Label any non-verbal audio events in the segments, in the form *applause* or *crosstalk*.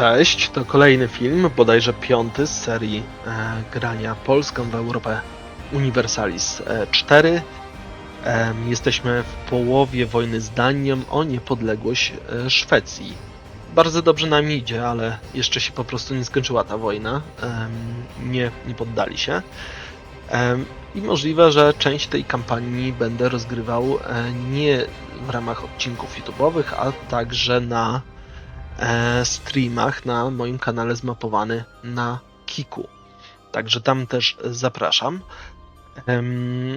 Cześć, to kolejny film, bodajże piąty z serii e, grania Polską w Europę Universalis e, 4. Em, jesteśmy w połowie wojny z Danią o niepodległość e, Szwecji. Bardzo dobrze nam idzie, ale jeszcze się po prostu nie skończyła ta wojna. Em, nie, nie poddali się. Em, I możliwe, że część tej kampanii będę rozgrywał e, nie w ramach odcinków YouTube'owych, a także na e, streamach na moim kanale zmapowany na Kiku. Także tam też zapraszam.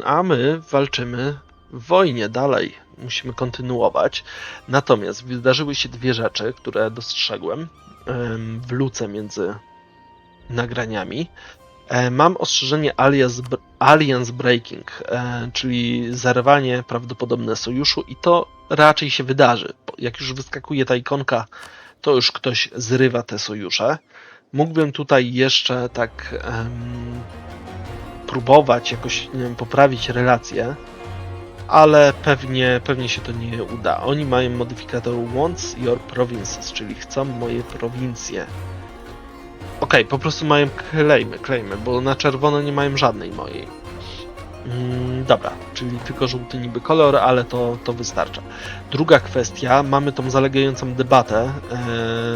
A my walczymy w wojnie dalej. Musimy kontynuować. Natomiast wydarzyły się dwie rzeczy, które dostrzegłem em, w luce między nagraniami. E, Mam ostrzeżenie alias, Alliance Breaking, e, czyli zerwanie prawdopodobne sojuszu i to raczej się wydarzy. Jak już wyskakuje ta ikonka to już ktoś zrywa te sojusze. Mógłbym tutaj jeszcze tak próbować jakoś wiem, poprawić relacje, ale pewnie, pewnie się to nie uda. Oni mają modyfikator wants your provinces, czyli chcą moje prowincje. Okej, po prostu mają klejmy, klejmy, bo na czerwono nie mają żadnej mojej. Mm, dobra, czyli tylko żółty niby kolor, ale to, to wystarcza. Druga kwestia, mamy tą zalegającą debatę e,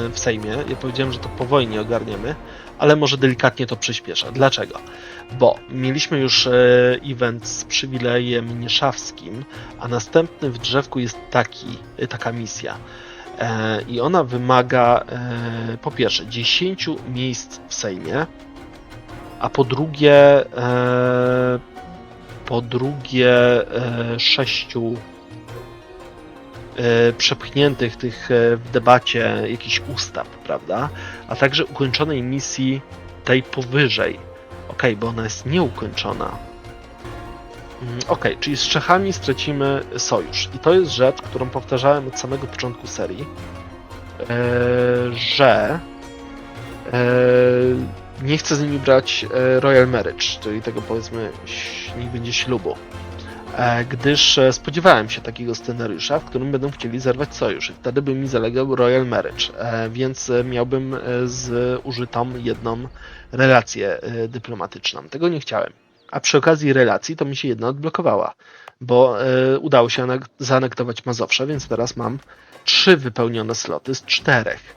w Sejmie. Ja powiedziałem, że to po wojnie ogarniemy, ale może delikatnie to przyspieszę. Dlaczego? Bo mieliśmy już e, event z przywilejem nieszawskim, a następny w drzewku jest taki, e, taka misja. I ona wymaga po pierwsze 10 miejsc w Sejmie, a po drugie po drugie e, sześciu e, przepchniętych tych e, w debacie jakichś ustaw, prawda? A także ukończonej misji tej powyżej. Okej, bo ona jest nieukończona. Mm, Okej, czyli z Czechami stracimy sojusz. I to jest rzecz, którą powtarzałem od samego początku serii, że nie chcę z nimi brać e, Royal Marriage, czyli tego powiedzmy, niech będzie ślubu. E, Gdyż e, spodziewałem się takiego scenariusza, w którym będą chcieli zerwać sojusz. Wtedy by mi zalegał Royal Marriage, więc miałbym e, z użytą jedną relację dyplomatyczną. Tego nie chciałem. A przy okazji relacji to mi się jedna odblokowała, bo udało się anek- zaanektować Mazowsze, więc teraz mam trzy wypełnione sloty z czterech.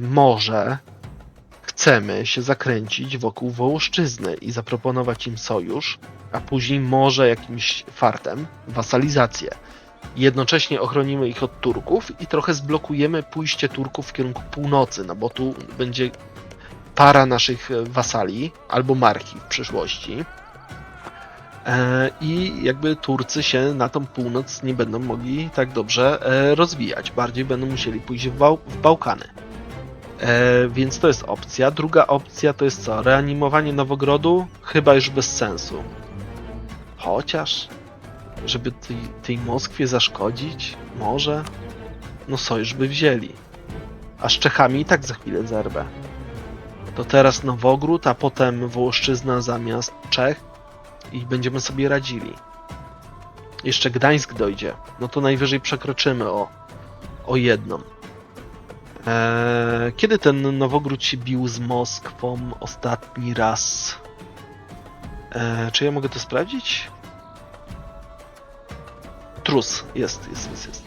Może chcemy się zakręcić wokół Wołoszczyzny i zaproponować im sojusz, a później może jakimś fartem wasalizację. Jednocześnie ochronimy ich od Turków i trochę zblokujemy pójście Turków w kierunku północy, no bo tu będzie para naszych wasali albo marki w przyszłości. E, I jakby Turcy się na tą północ nie będą mogli tak dobrze e, rozwijać. Bardziej będą musieli pójść w Bałkany. E, więc to jest opcja. Druga opcja to jest co? Reanimowanie Nowogrodu? Chyba już bez sensu. Chociaż, żeby tej, tej Moskwie zaszkodzić? Może? No sojusz by wzięli. A z Czechami i tak za chwilę zerwę. To teraz Nowogród, a potem Wołoszczyzna zamiast Czech i będziemy sobie radzili. Jeszcze Gdańsk dojdzie. No to najwyżej przekroczymy o, o jedną. Eee, kiedy ten Nowogród się bił z Moskwą ostatni raz? Eee, czy ja mogę to sprawdzić? Trus, jest, jest, jest, jest.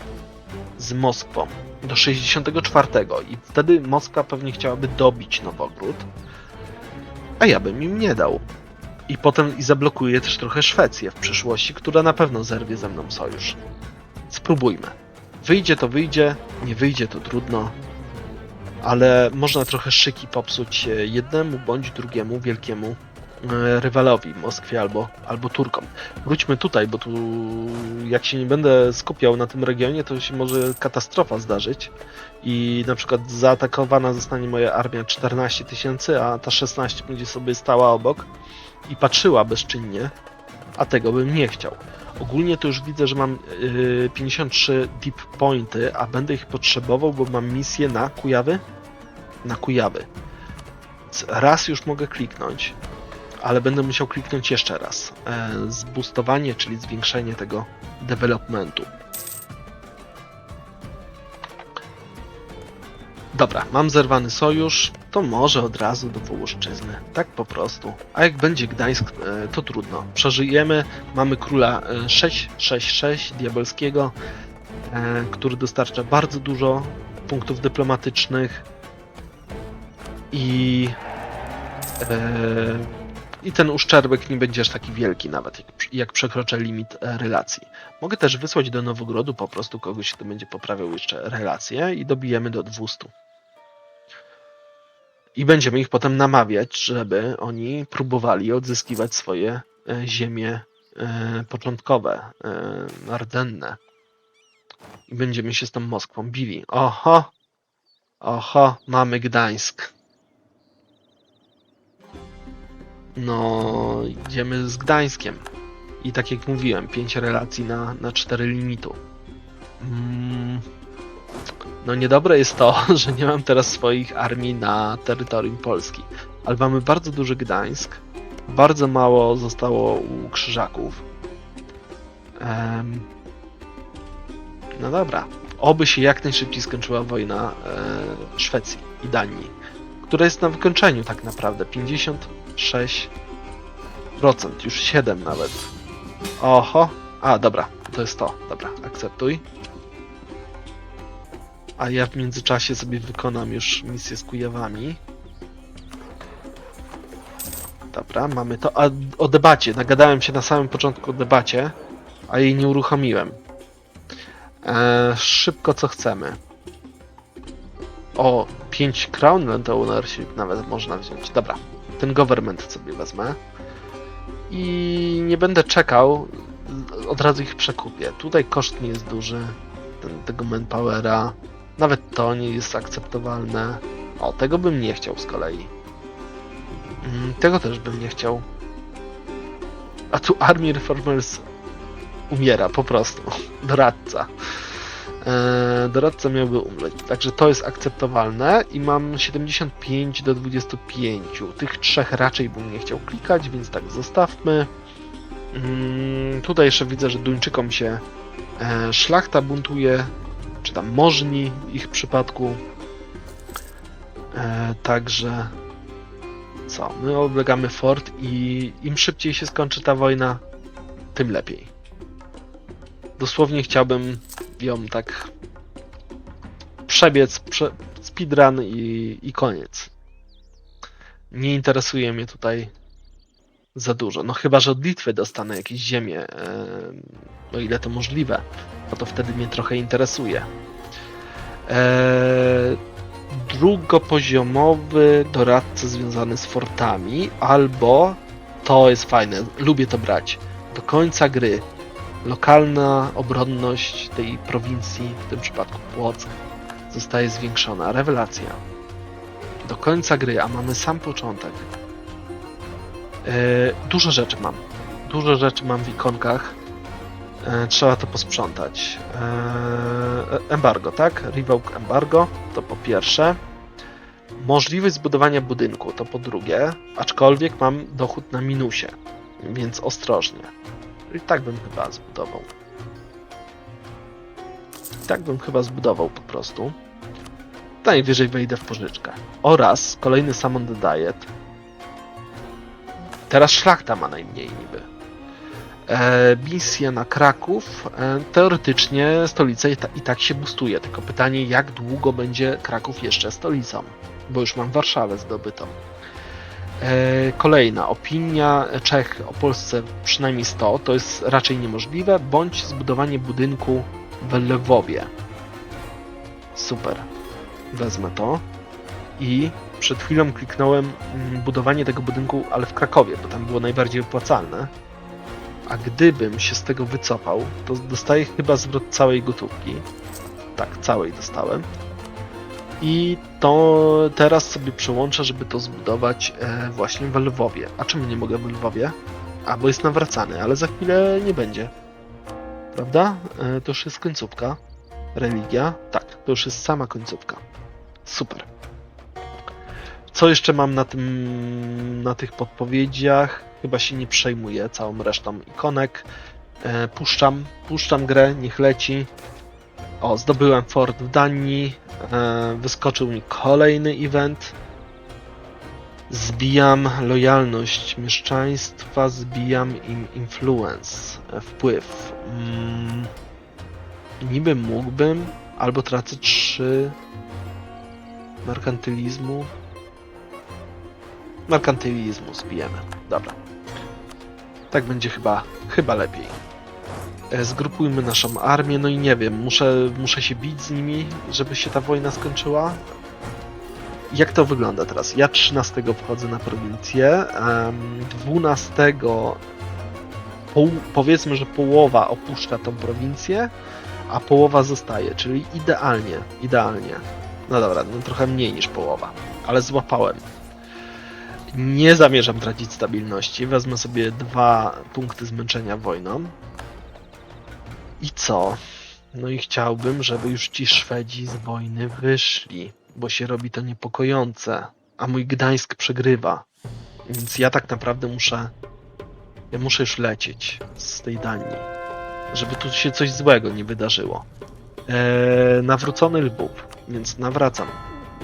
Z Moskwą. Do 64. I wtedy Moskwa pewnie chciałaby dobić Nowogród. A ja bym im nie dał. I potem i zablokuję też trochę Szwecję w przyszłości, która na pewno zerwie ze mną sojusz. Spróbujmy. Wyjdzie to wyjdzie, nie wyjdzie to trudno ale można trochę szyki popsuć e, jednemu bądź drugiemu wielkiemu e, rywalowi, Moskwie albo, albo Turkom. Wróćmy tutaj, bo tu jak się nie będę skupiał na tym regionie, to się może katastrofa zdarzyć i na przykład zaatakowana zostanie moja armia 14 tysięcy, a ta 16 będzie sobie stała obok i patrzyła bezczynnie, a tego bym nie chciał. Ogólnie to już widzę, że mam yy, 53 deep pointy, a będę ich potrzebował, bo mam misję na Kujawy? Na Kujawy. Raz już mogę kliknąć, ale będę musiał kliknąć jeszcze raz. E, zboostowanie, czyli zwiększenie tego developmentu. Dobra, mam zerwany sojusz, to może od razu do Wołoszczyzny. Tak po prostu. A jak będzie Gdańsk, e, to trudno. Przeżyjemy, mamy króla e, 666 diabelskiego, e, który dostarcza bardzo dużo punktów dyplomatycznych i e, i ten uszczerbek nie będzie aż taki wielki nawet, jak, jak przekroczę limit e, relacji. Mogę też wysłać do Nowogrodu po prostu kogoś, kto będzie poprawiał jeszcze relacje i dobijemy do 200. I będziemy ich potem namawiać, żeby oni próbowali odzyskiwać swoje e, ziemie początkowe, rdenne. I będziemy się z tą Moskwą bili. Oho! Oho, mamy Gdańsk. No, idziemy z Gdańskiem. I tak jak mówiłem, 5 relacji na, na 4 limitu. Mm. No niedobre jest to, *laughs* że nie mam teraz swoich armii na terytorium Polski. Ale mamy bardzo duży Gdańsk. Bardzo mało zostało u Krzyżaków. Em, no dobra. Oby się jak najszybciej skończyła wojna e, Szwecji i Danii, która jest na wykończeniu tak naprawdę. 56%, już 7 nawet. Oho. A, dobra, to jest to. Dobra, akceptuj. A ja w międzyczasie sobie wykonam już misję z Kujawami. Dobra, mamy to. A o debacie. Nagadałem się na samym początku o debacie, a jej nie uruchomiłem. Eee, szybko co chcemy. O, 5 Crown Land Ownership nawet można wziąć. Dobra, ten government sobie wezmę. I nie będę czekał, od razu ich przekupię. Tutaj koszt nie jest duży, ten, tego manpowera. Nawet to nie jest akceptowalne. O, tego bym nie chciał z kolei. Mm, Tego też bym nie chciał. A tu Army Reformers umiera po prostu. *laughs* Doradca. Eee, doradca miałby umrzeć. Także to jest akceptowalne i mam 75 do 25. Tych trzech raczej bym nie chciał klikać, więc tak zostawmy. Mm, tutaj jeszcze widzę, że Duńczykom się e, szlachta buntuje, czy tam możni w ich przypadku. E, także co? My oblegamy fort i im szybciej się skończy ta wojna, tym lepiej. Dosłownie chciałbym ją tak przebiec, prze, speedrun i, i koniec. Nie interesuje mnie tutaj za dużo. No chyba, że od Litwy dostanę jakieś ziemię, o ile to możliwe, bo to wtedy mnie trochę interesuje. E, drugopoziomowy doradca związany z fortami, albo to jest fajne, lubię to brać. Do końca gry lokalna obronność tej prowincji, w tym przypadku Płock, zostaje zwiększona. Rewelacja. Do końca gry, a mamy sam początek. E, dużo rzeczy mam. Dużo rzeczy mam w ikonkach. E, trzeba to posprzątać. E, embargo, tak? Revoke embargo, to po pierwsze. Możliwość zbudowania budynku, to po drugie. Aczkolwiek mam dochód na minusie, więc ostrożnie. I tak bym chyba zbudował. Tak bym chyba zbudował po prostu. Najwyżej wejdę w pożyczkę. Oraz kolejny Summon the Diet. Teraz szlachta ma najmniej niby. E, misja na Kraków. E, teoretycznie stolica i, ta, i tak się boostuje. Tylko pytanie, jak długo będzie Kraków jeszcze stolicą? Bo już mam Warszawę zdobytą. E, Kolejna opinia Czech o Polsce przynajmniej 100 to jest raczej niemożliwe, bądź zbudowanie budynku w Lwowie. Super. Wezmę to. I przed chwilą kliknąłem mm, budowanie tego budynku, ale w Krakowie, bo tam było najbardziej opłacalne. A gdybym się z tego wycofał, to dostaję chyba zwrot całej gotówki. Tak, całej dostałem. I to teraz sobie przełączę, żeby to zbudować e, właśnie w Lwowie. A czemu nie mogę w Lwowie? A, bo jest nawracany, ale za chwilę nie będzie. Prawda? E, to już jest końcówka. Religia? Tak, to już jest sama końcówka. Super. Co jeszcze mam na tym, na tych podpowiedziach? Chyba się nie przejmuję całą resztą ikonek. E, puszczam, puszczam grę, niech leci. O, zdobyłem fort w Danii. E, wyskoczył mi kolejny event. Zbijam lojalność mieszczaństwa, zbijam im influence, e, wpływ. Mm, niby mógłbym, albo tracę 3 merkantylizmu. Merkantylizmu zbijemy. Dobra. Tak będzie chyba, chyba lepiej. E, Zgrupujmy naszą armię, no i nie wiem, muszę, muszę się bić z nimi, żeby się ta wojna skończyła. Jak to wygląda teraz? Ja 13 wchodzę na prowincję, em, 12 pół, powiedzmy, że połowa opuszcza tą prowincję, a połowa zostaje, czyli idealnie, idealnie. No dobra, no trochę mniej niż połowa, ale złapałem. Nie zamierzam tracić stabilności, wezmę sobie dwa punkty zmęczenia wojną. I co? No i chciałbym, żeby już ci Szwedzi z wojny wyszli, bo się robi to niepokojące, a mój Gdańsk przegrywa. Więc ja tak naprawdę muszę. Ja muszę już lecieć z tej Danii, żeby tu się coś złego nie wydarzyło. Eee, nawrócony Lwów, więc nawracam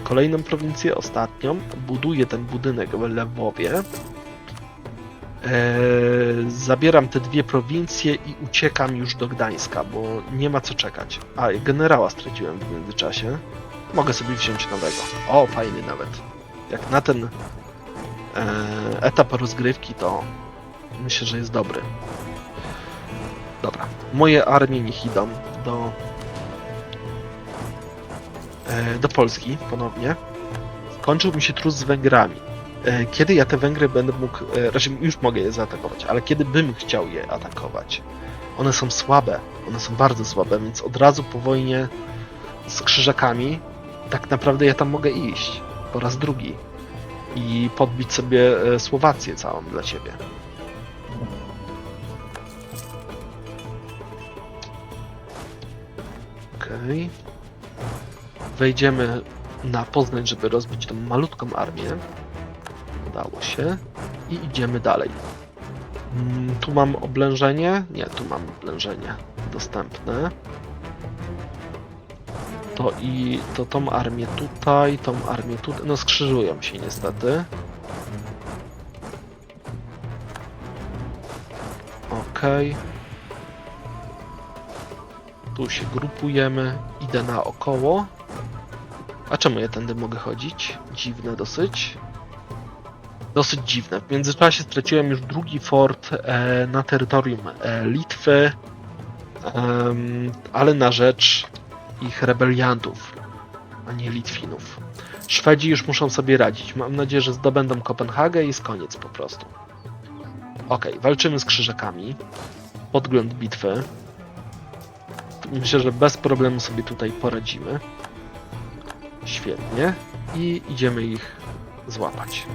kolejną prowincję, ostatnią. Buduję ten budynek w Lwowie. Eee, zabieram te dwie prowincje i uciekam już do Gdańska, bo nie ma co czekać. A, generała straciłem w międzyczasie. Mogę sobie wziąć nowego. O, fajny nawet. Jak na ten eee, etap rozgrywki, to myślę, że jest dobry. Dobra, moje armie niech idą do e, do Polski ponownie. Kończył mi się trus z Węgrami. E, Kiedy ja te Węgry będę mógł, e, raczej już mogę je zaatakować, ale kiedy bym chciał je atakować? One są słabe, one są bardzo słabe, więc od razu po wojnie z krzyżakami tak naprawdę ja tam mogę iść po raz drugi i podbić sobie e, Słowację całą dla ciebie. Okej. Wejdziemy na Poznań, żeby rozbić tą malutką armię. Udało się. I idziemy dalej. Mm, Tu mam oblężenie. Nie, tu mam oblężenie dostępne. To i to tą armię tutaj, tą armię tutaj. No skrzyżują się niestety. Okej. Tu się grupujemy. Idę naokoło. A czemu ja tędy mogę chodzić? Dziwne dosyć. Dosyć dziwne. W międzyczasie straciłem już drugi fort e, na terytorium e, Litwy, ale na rzecz ich rebeliantów, a nie Litwinów. Szwedzi już muszą sobie radzić. Mam nadzieję, że zdobędą Kopenhagę i jest koniec po prostu. Okej, walczymy z krzyżakami. Podgląd bitwy. Myślę, że bez problemu sobie tutaj poradzimy. Świetnie. I idziemy ich złapać.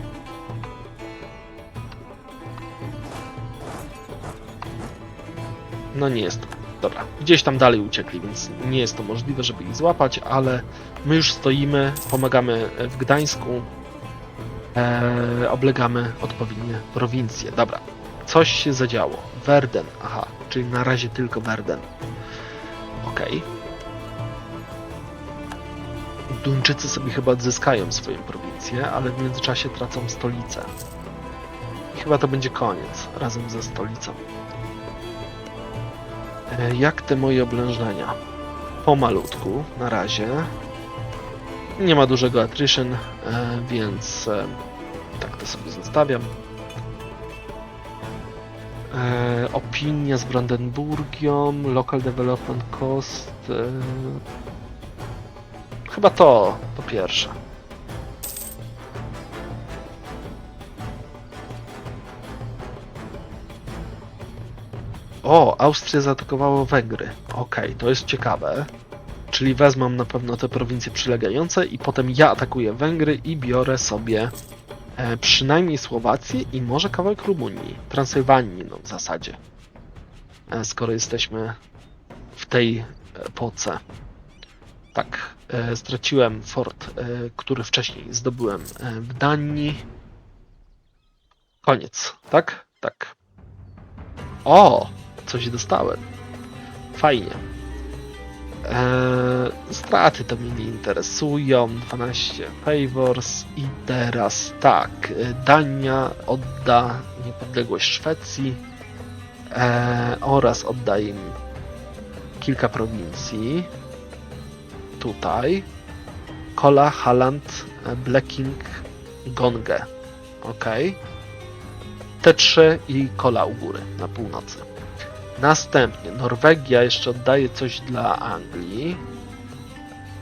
No nie jest. Dobra, gdzieś tam dalej uciekli, więc nie jest to możliwe, żeby ich złapać, ale my już stoimy, pomagamy w Gdańsku, e, oblegamy odpowiednie prowincje. Dobra, coś się zadziało. Verden, aha, czyli na razie tylko Verden. Okej. Duńczycy sobie chyba odzyskają swoją prowincję, ale w międzyczasie tracą stolicę. I chyba to będzie koniec, razem ze stolicą. E, Jak te moje oblężenia? Pomalutku, na razie. Nie ma dużego attrition, e, więc e, tak to sobie zostawiam. Opinia z Brandenburgią, Local Development Cost. Chyba to, to pierwsze. O, Austria zaatakowała Węgry. Okej, to jest ciekawe. Czyli wezmę na pewno te prowincje przylegające i potem ja atakuję Węgry i biorę sobie e, przynajmniej Słowację i może kawałek Rumunii. Transylwanii, no w zasadzie. E, skoro jesteśmy w tej epoce. Tak, e, straciłem fort, e, który wcześniej zdobyłem e, w Danii. Koniec, tak? Tak. O! Coś dostałem. Fajnie. Eee, straty to mnie nie interesują. 12 favors i teraz tak. e, Dania odda niepodległość Szwecji eee, oraz oddaje mi kilka prowincji. Tutaj. Kola, Halland, e, Blacking, Gonge. Ok. Te trzy i Kola u góry na północy. Następnie Norwegia jeszcze oddaje coś dla Anglii.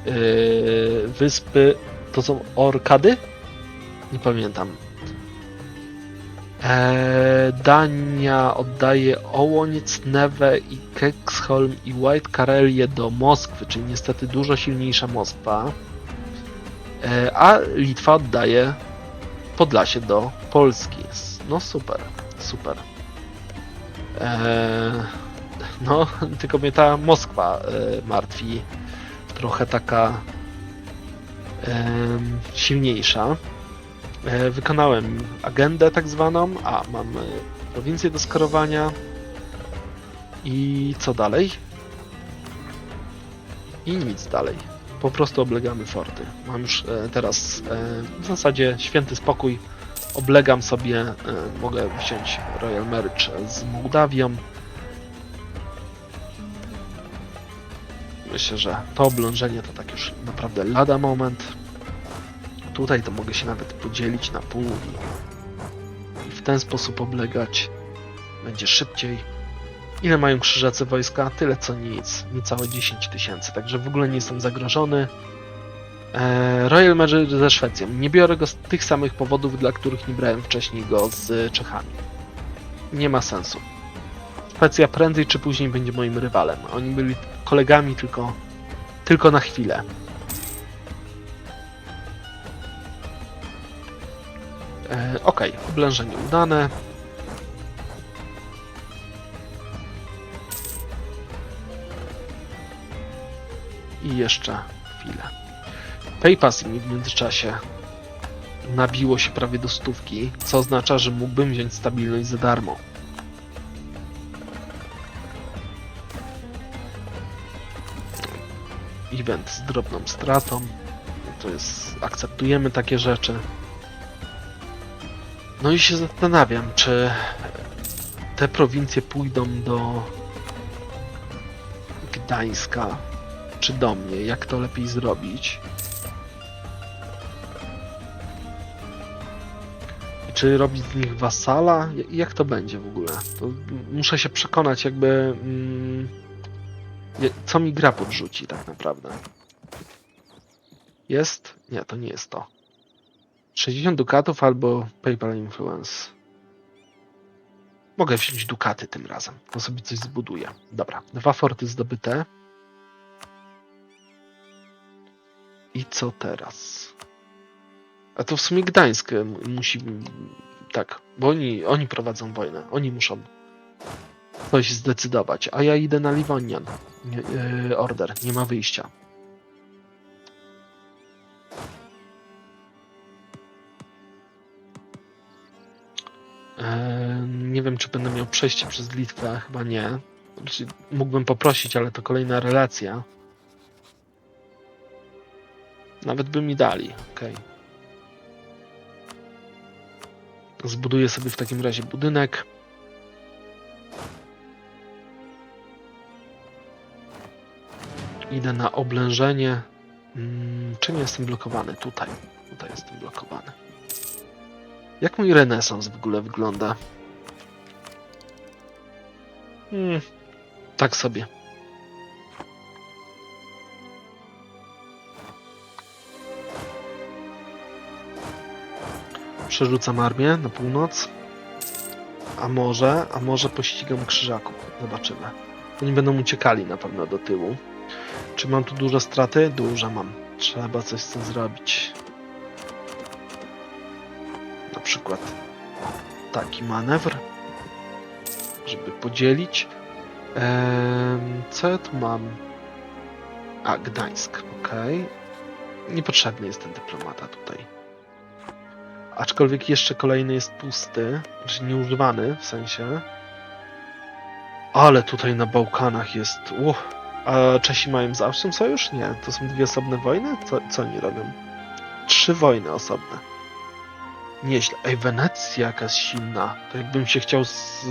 Yy, wyspy to są Orkady? Nie pamiętam. Eee, Dania oddaje Ołoniec, Neve i Keksholm i White Karelię do Moskwy, czyli niestety dużo silniejsza Moskwa. Eee, a Litwa oddaje Podlasie do Polski. No super, super. Eee, no, *laughs* tylko mnie ta Moskwa e, martwi. Trochę taka em, silniejsza. Wykonałem agendę tak zwaną, a mam e, prowincję do skorowania. I co dalej? I nic dalej. Po prostu oblegamy forty. Mam już e, teraz e, w zasadzie święty spokój. Oblegam sobie, e, mogę wziąć Royal Marriage z Mołdawią. Myślę, że to oblężenie to tak już naprawdę lada moment. Tutaj to mogę się nawet podzielić na pół i w ten sposób oblegać. Będzie szybciej. Ile mają krzyżacy wojska? Tyle co nic. Niecałe 10 tysięcy, także w ogóle nie jestem zagrożony. Eee, Royal Marriage ze Szwecją. Nie biorę go z tych samych powodów, dla których nie brałem wcześniej go z Czechami. Nie ma sensu. Szwecja prędzej czy później będzie moim rywalem. Oni byli kolegami tylko, tylko na chwilę. E, Okej, oblężenie udane. I jeszcze chwilę. PayPass mi w międzyczasie nabiło się prawie do stówki, co oznacza, że mógłbym wziąć stabilność za darmo. Event z drobną stratą. To jest. Akceptujemy takie rzeczy. No i się zastanawiam, czy te prowincje pójdą do Gdańska, czy do mnie, jak to lepiej zrobić. Czy robić z nich wasala? Jak to będzie w ogóle? To muszę się przekonać, jakby. Mm, co mi gra podrzuci, tak naprawdę. Jest? Nie, to nie jest to. 60 dukatów albo PayPal Influence. Mogę wziąć dukaty tym razem. To sobie coś zbuduję. Dobra, dwa forty zdobyte. I co teraz? A to w sumie Gdańsk m- musi. Tak, bo oni, oni prowadzą wojnę. Oni muszą coś zdecydować. A ja idę na Livonian. Yy, order, nie ma wyjścia. Eee, Nie wiem, czy będę miał przejście przez Litwę, chyba nie. Znaczy, mógłbym poprosić, ale to kolejna relacja. Nawet by mi dali, okej. Zbuduję sobie w takim razie budynek. Idę na oblężenie. Mm, Czym jestem blokowany? Tutaj. Tutaj jestem blokowany. Jak mój renesans w ogóle wygląda? Hmm, tak sobie. Przerzucam armię na północ. A może, a może pościgam krzyżaków. Zobaczymy. Oni będą uciekali na pewno do tyłu. Czy mam tu duże straty? Duże mam. Trzeba coś z tym zrobić. Na przykład taki manewr, żeby podzielić. Em, co ja tu mam? A, Gdańsk, ok. Niepotrzebny jest ten dyplomata tutaj. Aczkolwiek jeszcze kolejny jest pusty, znaczy nieużywany w sensie. Ale tutaj na Bałkanach jest. A Czesi mają z Austrią sojusz? Nie, to są dwie osobne wojny? Co, co oni robią? Trzy wojny osobne. Nieźle. Ej, Wenecja jakaś silna. To jakbym się chciał z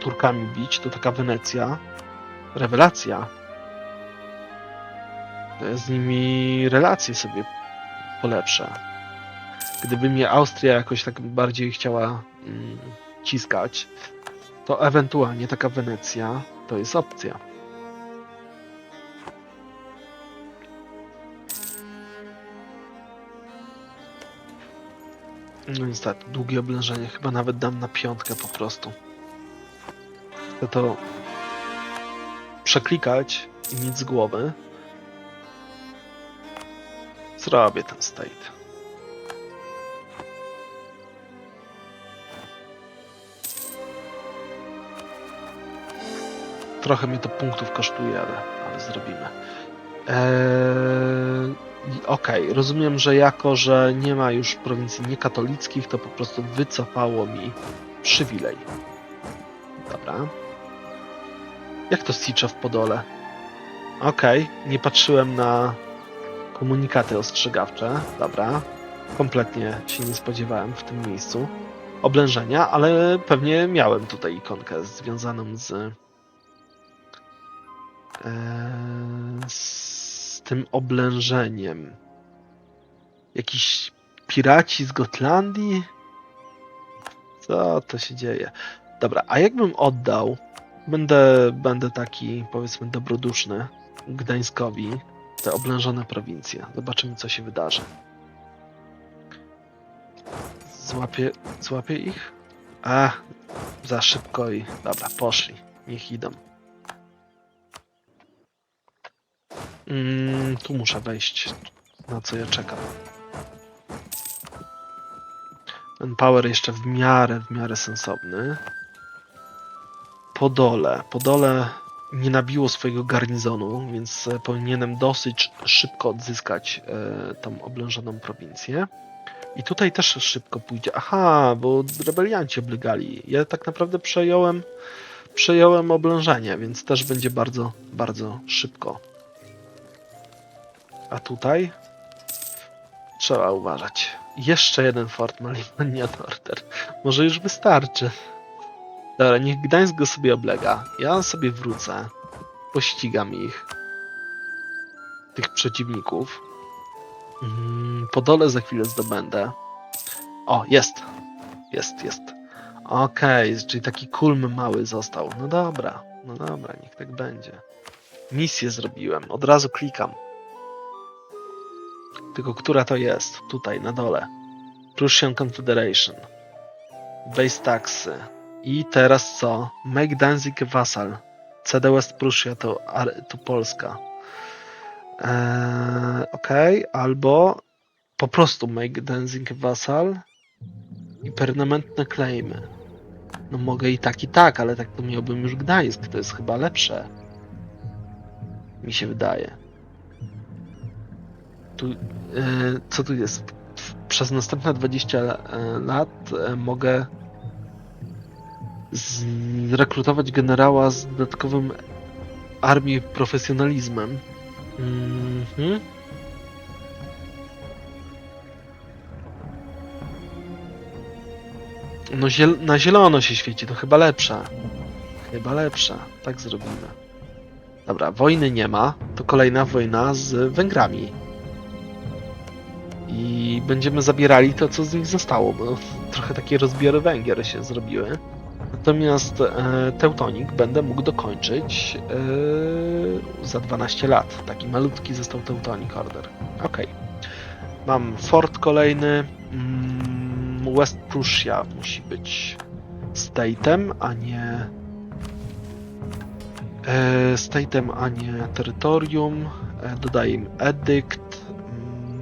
Turkami bić, to taka Wenecja. Rewelacja. Z nimi relacje sobie polepszę. Gdyby mnie Austria jakoś tak bardziej chciała mm, ciskać, to ewentualnie taka Wenecja to jest opcja. No niestety, długie oblężenie. Chyba nawet dam na piątkę po prostu. Chcę to przeklikać i mieć z głowy. Zrobię ten state. Trochę mnie to punktów kosztuje, ale, ale zrobimy. Eee, Okej, rozumiem, że jako, że nie ma już prowincji niekatolickich, to po prostu wycofało mi przywilej. Dobra. Jak to Sicza w Podole? Okej, nie patrzyłem na komunikaty ostrzegawcze. Dobra. Kompletnie się nie spodziewałem w tym miejscu oblężenia, ale pewnie miałem tutaj ikonkę związaną z z tym oblężeniem. Jakiś piraci z Gotlandii? Co to się dzieje? Dobra, a jakbym oddał, będę, będę taki, powiedzmy, dobroduszny Gdańskowi te oblężone prowincje. Zobaczymy, co się wydarzy. Złapię, złapię ich? A, za szybko i... Dobra, poszli. Niech idą. Mm, tu muszę wejść. Na co ja czekam. Ten power jeszcze w miarę, w miarę sensowny. Podole. Podole nie nabiło swojego garnizonu, więc e, powinienem dosyć szybko odzyskać e, tą oblężoną prowincję. I tutaj też szybko pójdzie. Aha, bo rebelianci oblegali. Ja tak naprawdę przejąłem, przejąłem oblężenie, więc też będzie bardzo, bardzo szybko. A tutaj trzeba uważać. Jeszcze jeden fort Malimania Norder. Może już wystarczy. Dobra, niech Gdańsk go sobie oblega. Ja sobie wrócę. Pościgam ich. Tych przeciwników. Mm, Podole za chwilę zdobędę. O, jest. Jest, jest. Okej, czyli taki kulm mały został. No dobra, no dobra, niech tak będzie. Misję zrobiłem. Od razu klikam. Tylko która to jest? Tutaj, na dole. Prussian Confederation. Base taxy. I teraz co? Make Danzig vassal. CD West Prussia to, to Polska. Eee, ok, albo po prostu make Danzig vassal i permanentne claimy. No mogę i tak, i tak, ale tak to miałbym już Gdańsk. To jest chyba lepsze. Mi się wydaje. Tu, e, co tu jest? Przez następne 20 la- e, lat e, mogę zrekrutować generała z dodatkowym armii profesjonalizmem. Mhm. No ziel- na zielono się świeci, to chyba lepsza. Chyba lepsza. Tak zrobimy. Dobra, wojny nie ma. To kolejna wojna z Węgrami. I będziemy zabierali to, co z nich zostało, bo trochę takie rozbiory Węgier się zrobiły. Natomiast e, Teutonik będę mógł dokończyć e, za 12 lat. Taki malutki został Teutonic Order. Okej. Mam fort kolejny. Mm, West Prussia musi być state'em, a nie e, state'em, a nie terytorium. E, dodaję im edykt.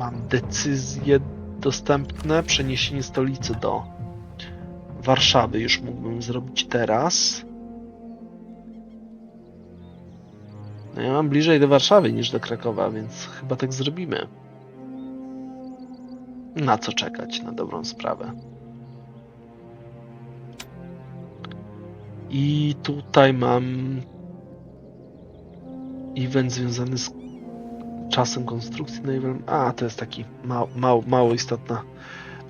Mam decyzje dostępne. Przeniesienie stolicy do Warszawy już mógłbym zrobić teraz. No ja mam bliżej do Warszawy niż do Krakowa, więc chyba tak zrobimy. Na co czekać na dobrą sprawę. I tutaj mam Event związany z czasem konstrukcji naval. A, to jest taki ma, ma, mało istotna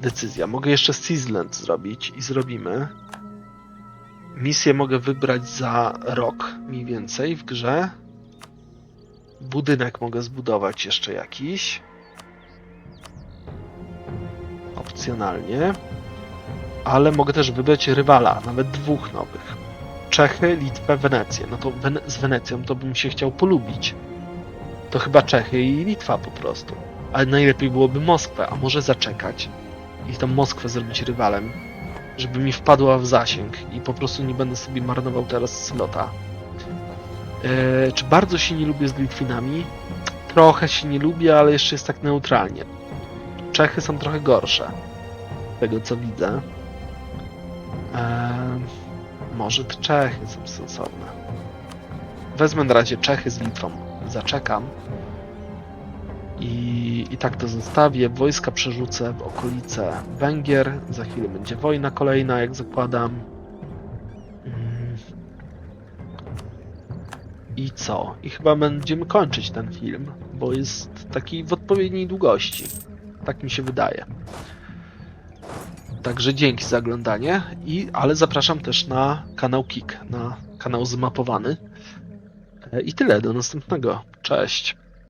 decyzja. Mogę jeszcze Sizzland zrobić i zrobimy. Misję mogę wybrać za rok mniej więcej w grze. Budynek mogę zbudować jeszcze jakiś. Opcjonalnie. Ale mogę też wybrać rywala, nawet dwóch nowych. Czechy, Litwę, Wenecję. No to z Wenecją to bym się chciał polubić. To chyba Czechy i Litwa po prostu. Ale najlepiej byłoby Moskwę, a może zaczekać i tą Moskwę zrobić rywalem, żeby mi wpadła w zasięg i po prostu nie będę sobie marnował teraz slota. Eee, czy bardzo się nie lubię z Litwinami? Trochę się nie lubię, ale jeszcze jest tak neutralnie. Czechy są trochę gorsze. z Tego co widzę. Eee, może te Czechy są sensowne. Wezmę na razie Czechy z Litwą. Zaczekam. I, I tak to zostawię. Wojska przerzucę w okolice Węgier. Za chwilę będzie wojna kolejna, jak zakładam. Mm. I co? I chyba będziemy kończyć ten film, bo jest taki w odpowiedniej długości. Tak mi się wydaje. Także dzięki za oglądanie, i, ale zapraszam też na kanał Kik, na kanał zmapowany. E, I tyle, do następnego. Cześć.